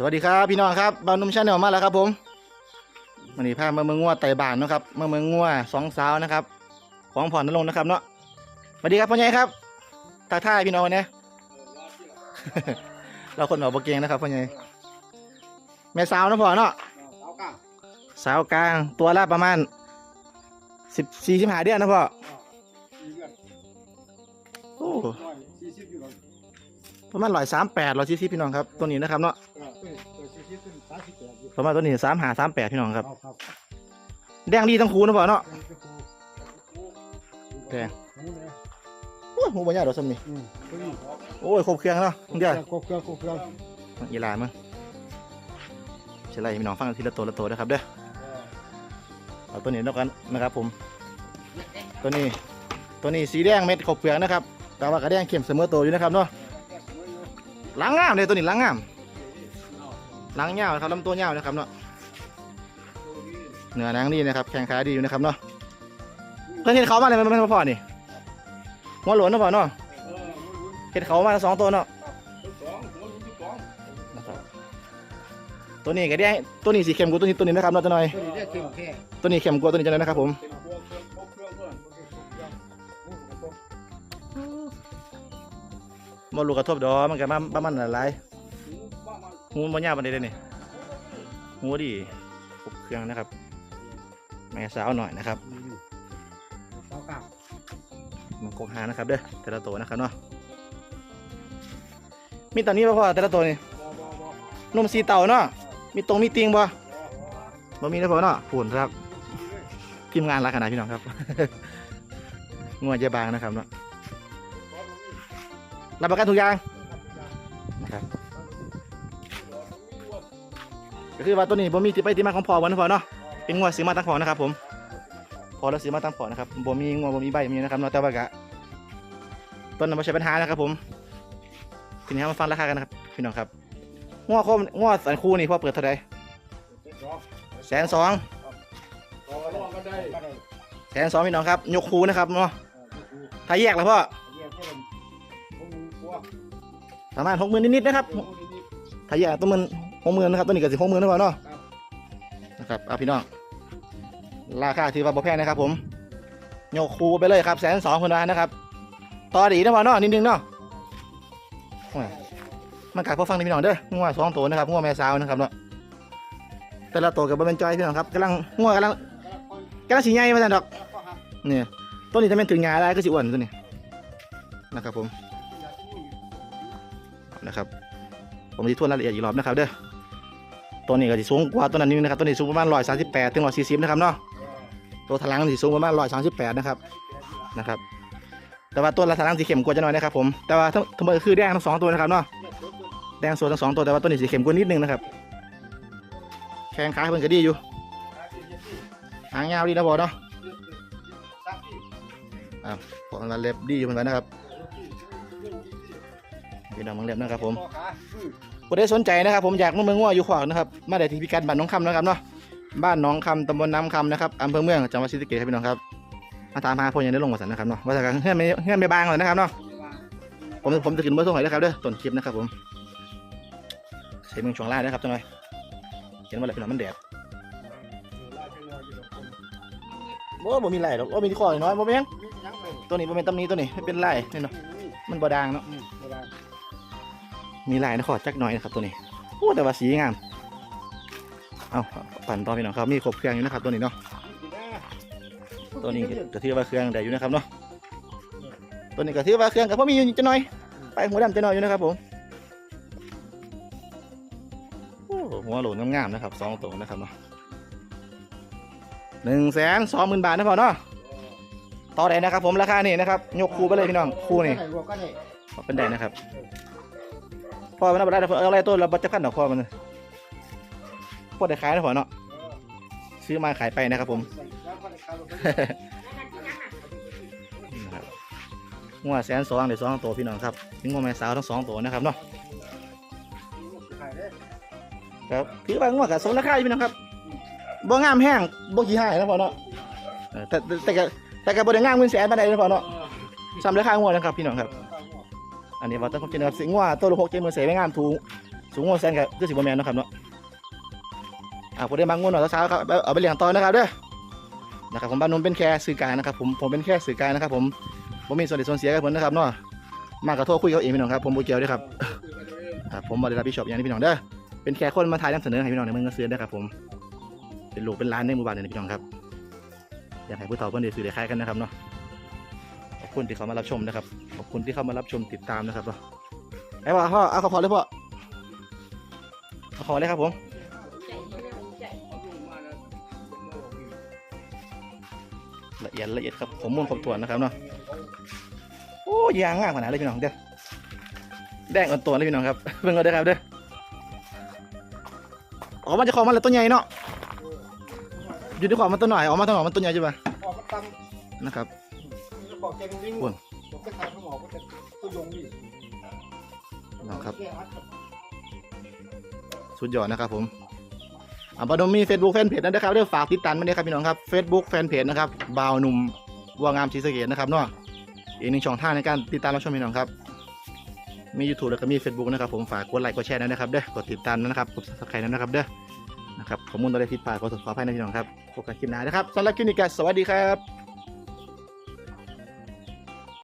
สวัสดีครับพี่น้องครับบาวนุ่มชาแนลมาแล้วครับผมวันนี้พามาเมืองงัวไต่บานเนาะครับมาเมืองงัวสองสาวนะครับ ของผ่อนนรงค์นะครับเนาะสวัสดีครับพ่อใหญ่ครับทักทายพี่น้องวันนี้ เราคนแบบบเกงนะครับพ่อใหญ่แม่สาวเนาะพ่อเนาะสาวกลางตัวละประมาณสิบสี่สิบห้าเดือนนะพ่อโอ้ ประมาณร้อยสามแปดร้อยสี่สิบพี่น้องครับตัวนี้นะครับเนาะประมาณตัวนี้สามหาสามแปดพี่น้องครับแดงดีทั้งคู่นะพ่อเนาะแดงโอ้ยหูบ่ยากดอกสมนี่โอ้ยครบเครื่องเนาะเดี๋ยวครบเครื่องครบเครื่องยีลามั้งใช่ไรพี่น้องฟังทีละตัวละตัวนะครับเด้อเอาตัวนี้แล้วกันนะครับผม ตัวนี้ตัวนี้สีแดงเม็ดขบเปลือกนะครับแต่ว่ากระแดงเข้มเสมอตัวอยู่นะครับเนาะ ล้างงามเลยตัวนี้ล้างงามล้างเงาวนะครับลำตัวเงาวนะครับเนาะเนื้อหนังดีนะครับแข็งขาดีอยู่นะครับเนาะเพื่อนเห็นเขามาเลยมันมันมาพอนี่หัวโหลนนะพอเนาะเห็นเขามาสองตัวเนาะนะครับตัวนี้ก็ได้ตัวนี้สีเข้มกว่าตัวนี้ตัวนี้นะครับน้องจะหน่อยตัวนี้ได้เข้มแค่ตัวนี้เข้มกว่าตัวนี้จะหน่อยนะครับผม มาลูกกระทบดอกมันก็มาประมาณหลายหูมันยาวปานใดเลยนี่หูดีครบเครื่องนะครับ แม่สาวหน่อยนะครับเก้าเก้ามันกกหานะครับเด้อแต่ละตัวนะครับเนาะมีตอนนี้ป่ะพ่อแต่ละตัวนี่นมสีเต่าเนาะมีตรงมีติงบ่บ่มีนะพ่อเนาะปุ่นครับทีมงานรักขนาดพี่น้องครับงัวเยบางนะครับเนาะ รับประกันทุกอย่างนะครับก็คือว่าตัวนี้บ่มีที่ไปที่มาของพ่อวันนะพ่อเนาะเป็นงัวซื้อมาตั้งพ่อนะครับผมพอแล้วซื้อมาตั้งพ่อนะครับบ่มีงัวบ่มีใบมีนะครับเนาะแต่ว่ากะต้นนั้นไม่ใช่ปัญหานะครับ ผมทีนี้มาฟังราคากันนะครับพี่น้องครับงัวโคมงัวสันคูนี่พ่อเปิดเท่าไหร่แสนสองต่อรองกันได้แสนสองพี่น้องครับยกคูนะครับเนาะถ้าแยกแล้วพ่อ ประมาณหกหมื่นนิดๆนะครับถ้าแยกตัวมันหกหมื่นนะครับตัวนี้ก็สิหกหมื่นนะพ่อเนาะนะครับเอาพี่น้องราคาถือว่าบ่แพงนะครับผมโยกคูไปเลยครับแสนสองคนละนะครับต่อดีนะพ่อเนาะนิดนึงเนาะโอ้ยมันกัดพอฟังนี่พี่น้องเด้องัวสองตัวนะครับงัวแม่สาวนะครับเนาะแต่ละตัวกับบะเป็นจอยพี่น้องครับกำลังงัวกำลังกำลังสีใหญ่มาแต่นดอกเนี่ยต้นนี้ถ้าเป็นถึงงาได้ก็สิอ้วนตัวนี้นะครับผม นะครับ ผมจะทวนรายละเอียดอีกรอบนะครับเด้อตัวนี้ก็จะสูงกว่าตัวนั้นนิดนึงนะครับตัวนี้สูงประมาณร้อยสามสิบแปดถึงร้อยสี่สิบนะครับเนาะตัวทะลังสีสูงประมาณร้อยสามสิบแปดนะครับนะครับ แต่ว่าตัวละทะลังสีเข้มกว่าจะหน่อยนะครับผมแต่ว่าทั้งทั้งหมดคือแดงทั้งสองตัวนะครับเนาะแดงสดทั้งสองตัวแต่ว่าตัวนี้สีเข้มกว่านิดนึงนะครับแข้งขาเพิ่นก็ดีอยู่หางยาวดีนะบอเนาะอะขอมันเล็บดีอยู่เหมือนกันนะครับ พี่น้องเมืองเล็บนะครับผมผู้ใดสนใจนะครับ ผมอยากมาเมืองว่าอยู่ขวางนะครับ มาได้ที่พิกัดบ้านหน้องคำนะครับเนาะบ้านหน้องคำตำบลน้ำคำนะครับอำเภอเมืองจังหวัดศรีสะเกษครับพี่น้องครับมาตามหาพวกยังได้ลงมาสันนะครับเนาะว่าจากเฮือนไม่เฮือนไม่บางเลยนะครับเนาะผมผมจะขึ้นเบอร์โทรให้นะครับเด้อต้นคลิปนะครับผมใช้เมืองช่วงล่านะครับจังหน่อยเห็นว่าอะไรพี่น้องมันแดดบ่บ่มีไรหรอกบ่มีที่คอน้อยบ่เป็นหยังตัวนี้บ่เป็นตำหนี้ตัวนี้ไม่เป็นไรนี่เนาะมันบ่ด่างเนาะ มีลายนะขอจักหน่อยนะครับตัวนี้โอ้แต่ว่าสีงามเอาปั่นต่อพี่น้องครับมีครบเครื่องอยู่นะครับตัวนี้เนาะตัวนี้ก็ถือว่าเครื่องได้อยู่นะครับเนาะตัวนี้ก็ถือว่าเครื่องกับพ่อมีอยู่จะหน่อย ไปหัวดำจะหน่อยอยู่นะครับผมโอ้หัวโหลนงามๆนะครับสองตัวนะครับเนาะหนึ่งแสนสองหมื่นบาทนะพ่อเนาะต่อได้นะครับผมราคานี่นะครับยกคู่ไปเลยพี่น้องคู่นี่เป็นได้นะครับ พ่อมันเอาได้แต่เอาอะไรตัวเราบัตรพันดอกพ่อมันพ่อได้ขายนะพ่อเนาะซื้อมาขายไปนะครับผมงัวแสนสองเดี๋ยวสองตัวพี่น้องครับนี่งัวแม่สาวทั้งสองตัวนะครับเนาะครับคือว่างัวกับสมราคาพี่น้องครับบ่งามแห้งบ่ขี้หายนะพ่อเนาะแต่แต่แต่ก็แต่ก็บ่ได้งามเงินแสนปานใดนะพ่อเนาะซ้ำราคางัวนะครับพี่น้องครับ อันนี้ว่าต้องผมจนะครับสิงว่าตัวละหกเจ็ดหมื่นเสไม่งามถูกสูงกว่าแซนกับคือสิบแมนนะครับเนาะอ่าผมได้มางวดหน่อยเช้าครับเอาไปเลี้ยงต่อนะครับเด้อนะครับผมบ้านนมเป็นแค่สื่อกลารนะครับผมผมเป็นแค่สื่อกลารนะครับผมผมมีส่วนเสียส่วนเสียกับผมนะครับเนาะมากกับโทษคุยกับเองพี่น้องครับผมโบเกียวด้วยครับครับผมบริษัทบิชอปอย่างนี้พี่น้องเด้อเป็นแค่คนมาถ่ายนำเสนอให้พี่น้องในเมืองเสือเด้ครับผมเป็นหลูกเป็นร้านในหมู่บ้านเนี่ยพี่น้องครับอยากให้ผู้เฒ่าเพื่อนได้ซื้อได้ายกันนะครับเนาะ อบคุณที่เขามารับชมนะครับ ขอบคุณที่เข้ามารับชมติดตามนะครับเนาะไอ้พ่อพ่อเอาขอพอเลยพ่อเอาขอเลยครับผมละเอียดละเอียดครับผมมูลครบถ้วนนะครับเนาะโอ้ยางงามขนาดเลยพี่น้องเด้อแดงอ่อนตัวเลยพี่น้องครับเบิ่งเอาเด้อครับเด้อออกมาจะของมันแล้วตัวใหญ่เนาะอยู่ในของมันตัวหน่อยออกมาตัวหน่อยมันตัวใหญ่ใช่ปะออกมาตั้งนะครับจะ บอกแกงลิงอ้วน ผมก็ทำให้หมอก็จะตัวยงดิน้องครับแก้อัดกับ สุดยอดนะครับผมอ่าบาดมมี Facebook แฟนเพจนะครับเด้อฝากติดตามมาด้วยครับพี่น้องครับ Facebook แฟนเพจนะครับบ่าวหนุ่มวัวงามชีสะเกตนะครับเนาะอีกหนึ่งช่องทางในการติดตามรับชมพี่น้องครับ มี YouTube แล้วก็มี Facebook นะครับผมฝากกดไลค์กดแชร์ด้วยนะครับเด้อกดติดตามนะครับกด subscribe ด้วยนะครับเด้อนะครับข้อมูลตัวใดผิดพลาดขอขออภัยนะพี่น้องครับพบกันคลิปหน้านะครับสำหรับคลิปนี้ก็สวัสดีครับ